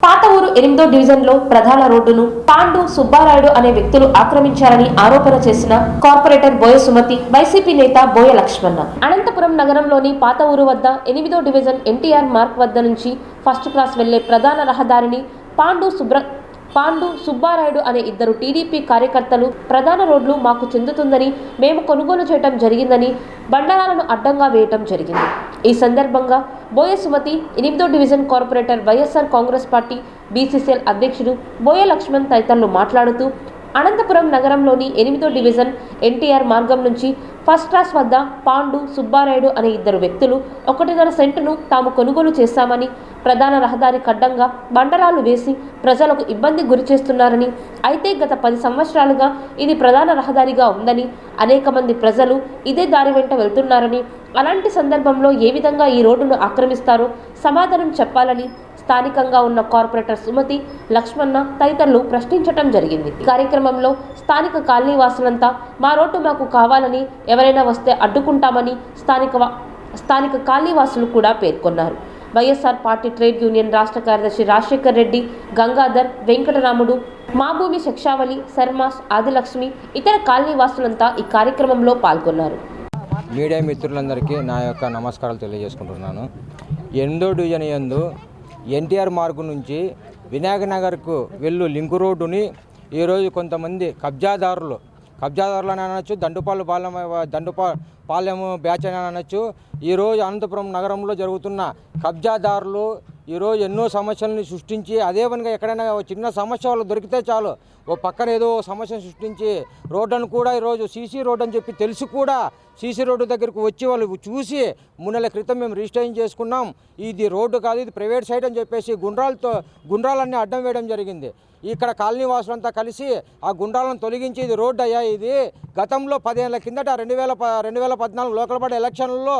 పాత ఊరు ఎనిమిదో డివిజన్లో ప్రధాన రోడ్డును పాండు సుబ్బారాయుడు అనే వ్యక్తులు ఆక్రమించారని ఆరోపణ చేసిన కార్పొరేటర్ బోయ సుమతి వైసీపీ నేత బోయ లక్ష్మణ. అనంతపురం నగరంలోని పాత ఊరు వద్ద ఎనిమిదో డివిజన్ ఎన్టీఆర్ మార్క్ వద్ద నుంచి ఫస్ట్ క్లాస్ వెళ్ళే ప్రధాన రహదారిని పాండు సుబ్ర పాండు సుబ్బారాయుడు అనే ఇద్దరు టీడీపీ కార్యకర్తలు ప్రధాన రోడ్లు మాకు చెందుతుందని మేము కొనుగోలు చేయటం జరిగిందని బండరాలను అడ్డంగా వేయటం జరిగింది. ఈ సందర్భంగా బోయ సుమతి ఎనిమిదో division corporator YSR Congress party BCCL అధ్యక్షుడు బోయ లక్ష్మణ్ తదితరులు మాట్లాడుతూ అనంతపురం నగరంలోని ఎనిమిదో డివిజన్ ఎన్టీఆర్ మార్గం నుంచి ఫస్ట్ క్లాస్ వద్ద పాండు సుబ్బారాయుడు అనే ఇద్దరు వ్యక్తులు ఒకటిన్నర సెంటును తాము కొనుగోలు చేశామని ప్రధాన రహదారి కడ్డంగా బండరాలు వేసి ప్రజలకు ఇబ్బంది గురి చేస్తున్నారని అయితే గత పది సంవత్సరాలుగా ఇది ప్రధాన రహదారిగా ఉందని అనేక మంది ప్రజలు ఇదే దారి వెంట వెళ్తున్నారని అలాంటి సందర్భంలో ఏ విధంగా ఈ రోడ్డును ఆక్రమిస్తారో సమాధానం చెప్పాలని స్థానికంగా ఉన్న కార్పొరేటర్ సుమతి లక్ష్మణ తదితరులు ప్రశ్నించటం జరిగింది. ఈ కార్యక్రమంలో స్థానిక కాలనీవాసులంతా మా రోడ్డు మాకు కావాలని ఎవరైనా వస్తే అడ్డుకుంటామని స్థానిక వా- స్థానిక కాలనీవాసులు కూడా పేర్కొన్నారు. వైఎస్ఆర్ పార్టీ ట్రేడ్ యూనియన్ రాష్ట్ర కార్యదర్శి రాజశేఖర్ రెడ్డి గంగాధర్ వెంకటరాముడు మాభూమి శిక్షావళి శర్మాస్ ఆదిలక్ష్మి ఇతర కాలనీ వాసులంతా ఈ కార్యక్రమంలో పాల్గొన్నారు. మీడియా మిత్రులందరికీ నా యొక్క నమస్కారాలు తెలియజేసుకుంటున్నాను. ఎందో డివిజన్ ఎందు ఎన్టీఆర్ మార్గు నుంచి వినాయక నగర్కు వెళ్ళు లింకు రోడ్డుని ఈరోజు కొంతమంది కబ్జాదారులు కబ్జాదారులు అని అనొచ్చు దండుపాలు పాలెం దండుపా పాలెము బ్యాచ్ అని అనొచ్చు. ఈరోజు అనంతపురం నగరంలో జరుగుతున్న కబ్జాదారులు ఈరోజు ఎన్నో సమస్యలను సృష్టించి అదే పనిగా ఎక్కడైనా చిన్న సమస్య వాళ్ళు దొరికితే చాలు. ఓ పక్కన ఏదో సమస్యను సృష్టించి రోడ్డును కూడా ఈరోజు సీసీ రోడ్ అని చెప్పి తెలిసి కూడా సీసీ రోడ్డు దగ్గరకు వచ్చి వాళ్ళు చూసి మూడు నెలల క్రితం మేము రిజిస్ట్రేషన్ చేసుకున్నాం. ఇది రోడ్డు కాదు ఇది ప్రైవేట్ సైట్ అని చెప్పేసి గుండ్రాలతో గుండ్రాలన్నీ అడ్డం వేయడం జరిగింది. ఇక్కడ కాలనీ వాసులంతా కలిసి ఆ గుండ్రాలను తొలగించి ఇది రోడ్డు అయ్యా ఇది. గతంలో పదిహేనుల కిందట రెండు వేల ప రెండు వేల పద్నాలుగు లోకల్ బాడీ ఎలక్షన్లలో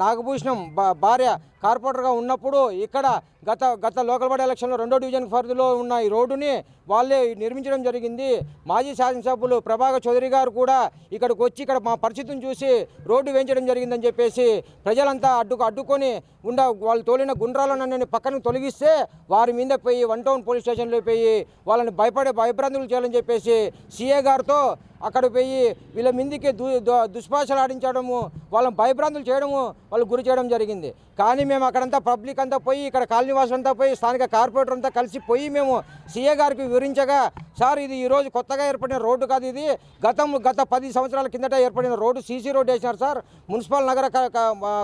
నాగభూషణం భార్య కార్పొరేటర్గా ఉన్నప్పుడు ఇక్కడ గత గత లోకల్ బాడీ ఎలక్షన్లో రెండో డివిజన్ పరిధిలో ఉన్న ఈ రోడ్డుని వాళ్ళే నిర్మించడం జరిగింది. మాజీ శాసనసభ్యులు ప్రభాకర్ చౌదరి గారు కూడా ఇక్కడికి వచ్చి ఇక్కడ మా పరిస్థితిని చూసి రోడ్డు వేయించడం జరిగిందని చెప్పేసి ప్రజలంతా అడ్డుకు అడ్డుకొని ఉండ వాళ్ళు తోలిన గుండ్రాలను పక్కన తొలగిస్తే వారి మీద పోయి వన్ టౌన్ పోలీస్ స్టేషన్లో పోయి వాళ్ళని భయపడే భయభ్రాంతులు చేయాలని చెప్పేసి సీఏ గారితో అక్కడ పోయి వీళ్ళ మీదికి దు దు- దుష్పాషలు ఆడించడము వాళ్ళని భయభ్రాంతులు చేయడము వాళ్ళు గురి చేయడం జరిగింది. కానీ మేము అక్కడంతా పబ్లిక్ అంతా పోయి ఇక్కడ కాలనీ వాసులు అంతా పోయి స్థానిక కార్పొరేటర్ అంతా కలిసి పోయి మేము సీఏ గారికి వివరించగా సార్ ఇది ఈరోజు కొత్తగా ఏర్పడిన రోడ్డు కాదు ఇది. గతం గత పది సంవత్సరాల కిందట ఏర్పడిన రోడ్డు సీసీ రోడ్డు వేసినారు సార్. మున్సిపల్ నగర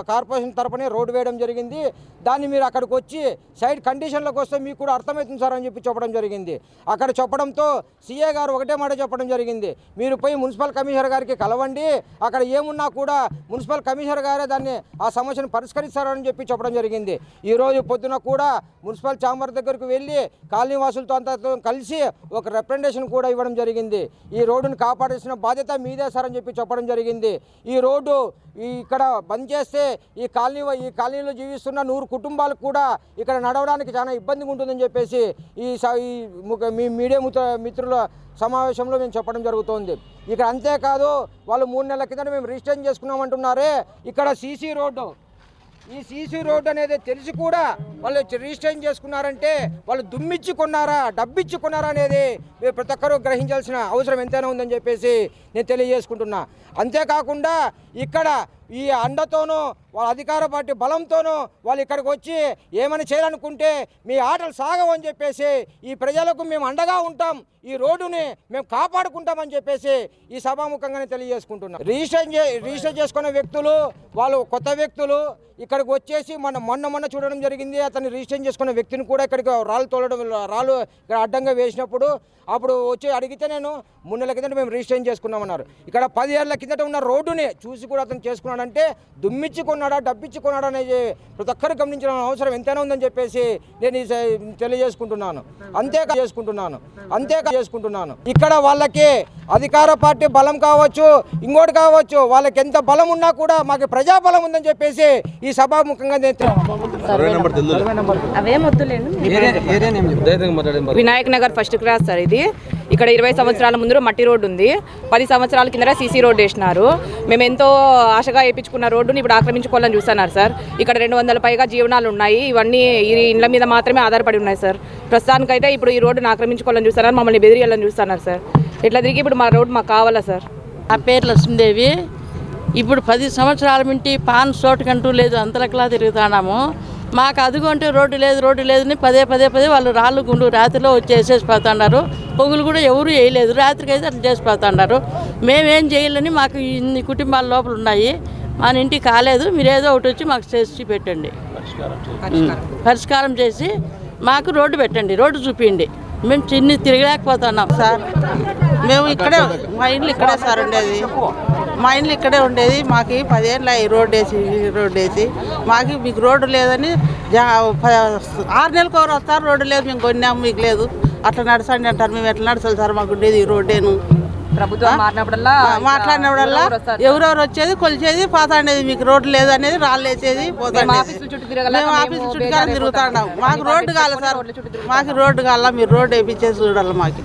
కార్పొరేషన్ తరపునే రోడ్డు వేయడం జరిగింది. దాన్ని మీరు అక్కడికి వచ్చి సైడ్ కండిషన్లకు వస్తే మీకు కూడా అర్థమవుతుంది సార్ అని చెప్పి చెప్పడం జరిగింది. అక్కడ చెప్పడంతో సీఏ గారు ఒకటే మాట చెప్పడం జరిగింది. మీరు పోయి మున్సిపల్ కమిషనర్ గారికి కలవండి. అక్కడ ఏమున్నా కూడా మున్సిపల్ కమిషనర్ గారే దాన్ని ఆ సమస్యను పరిష్కరిస్తారని చెప్పి చెప్పడం జరిగింది. ఈరోజు పొద్దున కూడా మున్సిపల్ ఛాంబర్ దగ్గరకు వెళ్ళి కాలనీ వాసులతో అంతా కలిసి ఒక రిప్రజెంటేషన్ కూడా ఇవ్వడం జరిగింది. ఈ రోడ్డును కాపాడాల్సిన బాధ్యత మీదే సార్ అని చెప్పి చెప్పడం జరిగింది. ఈ రోడ్డు ఇక్కడ బంద్ చేస్తే ఈ కాలనీ ఈ కాలనీలో జీవిస్తున్న నూరు కుటుంబాలకు కూడా ఇక్కడ నడవడానికి చాలా ఇబ్బందిగా ఉంటుందని చెప్పేసి ఈ స- ఈ మీ మీడియా మిత్రుల సమావేశంలో మేము చెప్పడం జరుగుతోంది. ఇక్కడ అంతేకాదు వాళ్ళు మూడు నెలల కిందట మేము రిజిస్ట్రేషన్ చేసుకున్నామంటున్నారే. ఇక్కడ సీసీ రోడ్డు. ఈ సీసీ రోడ్డు అనేది తెలిసి కూడా వాళ్ళు రిజిస్ట్రేషన్ చేసుకున్నారంటే వాళ్ళు దుమ్మిచ్చి కొన్నారా డబ్బిచ్చి కొన్నారా అనేది మీరు ప్రతి ఒక్కరూ గ్రహించాల్సిన అవసరం ఎంతైనా ఉందని చెప్పేసి నేను తెలియజేసుకుంటున్నా. అంతేకాకుండా ఇక్కడ ఈ అండతోనూ వాళ్ళ అధికార పార్టీ బలంతోనూ వాళ్ళు ఇక్కడికి వచ్చి ఏమైనా చేయాలనుకుంటే మీ ఆటలు సాగవని చెప్పేసి ఈ ప్రజలకు మేము అండగా ఉంటాం ఈ రోడ్డుని మేము కాపాడుకుంటామని చెప్పేసి ఈ సభాముఖంగానే తెలియజేసుకుంటున్నాం. రిజిస్టర్ చే రిజిస్టర్ చేసుకున్న వ్యక్తులు వాళ్ళు కొత్త వ్యక్తులు ఇక్కడికి వచ్చేసి మన మొన్న మొన్న చూడడం జరిగింది అతన్ని రిజిస్టర్ చేసుకున్న వ్యక్తిని కూడా ఇక్కడికి రాళ్ళు తోలడం రాళ్ళు ఇక్కడ అడ్డంగా వేసినప్పుడు అప్పుడు వచ్చి అడిగితే నేను మూడు నెలల కిందట మేము రిజిస్ట్రేషన్ చేసుకున్నామన్నారు. ఇక్కడ పది ఏళ్ళ కిందట ఉన్న రోడ్డుని చూసి కూడా అతను చేసుకున్నాడంటే దుమ్మిచ్చి కొన్నాడా డబ్బిచ్చి కొన్నాడా అనేది ప్రతి ఒక్కరు గమనించిన అవసరం ఎంతైనా ఉందని చెప్పేసి నేను తెలియజేసుకుంటున్నాను. అంతేకా చేసుకుంటున్నాను. అంతేకా చేసుకుంటున్నాను. ఇక్కడ వాళ్ళకి అధికార పార్టీ బలం కావచ్చు ఇంకోటి కావచ్చు వాళ్ళకి ఎంత బలం ఉన్నా కూడా మాకు ప్రజా బలం ఉందని చెప్పేసి ఈ సభాముఖంగా నేను అవేం వద్దులేండి Vinayak Nagar first class sir ఇది. ఇక్కడ ఇరవై సంవత్సరాల ముందు మట్టి రోడ్డు ఉంది. పది సంవత్సరాల కింద సీసీ రోడ్డు వేసినారు. మేము ఎంతో ఆశగా వేయించుకున్న రోడ్డుని ఇప్పుడు ఆక్రమించుకోవాలని చూస్తున్నారు సార్. ఇక్కడ రెండు వందల పైగా జీవనాలు ఉన్నాయి. ఇవన్నీ ఈ ఇండ్ల మీద మాత్రమే ఆధారపడి ఉన్నాయి సార్. ప్రస్తుతానికైతే ఇప్పుడు ఈ రోడ్డును ఆక్రమించుకోవాలని చూస్తున్నారు. మమ్మల్ని బెదిరియాలని చూస్తున్నారు సార్. ఇట్లా తిరిగి ఇప్పుడు మా రోడ్డు మాకు కావాలా సార్? నా పేరు లక్ష్మీదేవి. ఇప్పుడు పది సంవత్సరాల నుండి పాన్ చోటుకంటూ లేదు. అంతలకలా తిరుగుతున్నాము. మాకు అదుగంటే రోడ్డు లేదు రోడ్డు లేదని పదే పదే పదే వాళ్ళు రాళ్ళు గుండు రాత్రిలో వచ్చి వేసేసి పోతున్నారు. పొగులు కూడా ఎవరు వేయలేదు. రాత్రికి అయితే అట్లా చేసి పోతున్నారు. మేమేం చేయాలని మాకు ఇన్ని కుటుంబాల లోపల ఉన్నాయి. మన ఇంటికి కాలేదు. మీరు ఏదో ఒకటి వచ్చి మాకు చేసి పెట్టండి. పరిష్కారం చేసి మాకు రోడ్డు పెట్టండి. రోడ్డు చూపించండి. మేము చిన్ని తిరగలేకపోతున్నాం. సార్ మేము ఇక్కడే మా ఇల్లు ఇక్కడే సార్ ఉండేది. మా ఇల్లు ఇక్కడే ఉండేది. మాకు పదేళ్ళ ఈ రోడ్డు వేసి ఈ రోడ్డు వేసి. మాకు మీకు రోడ్డు లేదని ఆరు నెలలకు ఎవరు వస్తారు? రోడ్డు లేదు మేము కొన్నాము మీకు లేదు. అట్లా నడచండి అంటారు. మేము ఎట్లా నడచాలి సార్? మాకు ఉండేది ఈ రోడ్డేను. ప్రభుత్వం మాట్లాడినప్పుడల్లా ఎవరెవరు వచ్చేది? కొలిచేది పోతాండేది. మీకు రోడ్డు లేదు అనేది రాళ్ళు వేసేది పోతాండేది. ఆఫీసుల చుట్టూ మేము మేము అయిపోతాం. మాకు రోడ్డు కావాలి సార్. మాకు రోడ్డు కావాలా మీరు రోడ్డు వేయించేసి చూడాలి మాకు.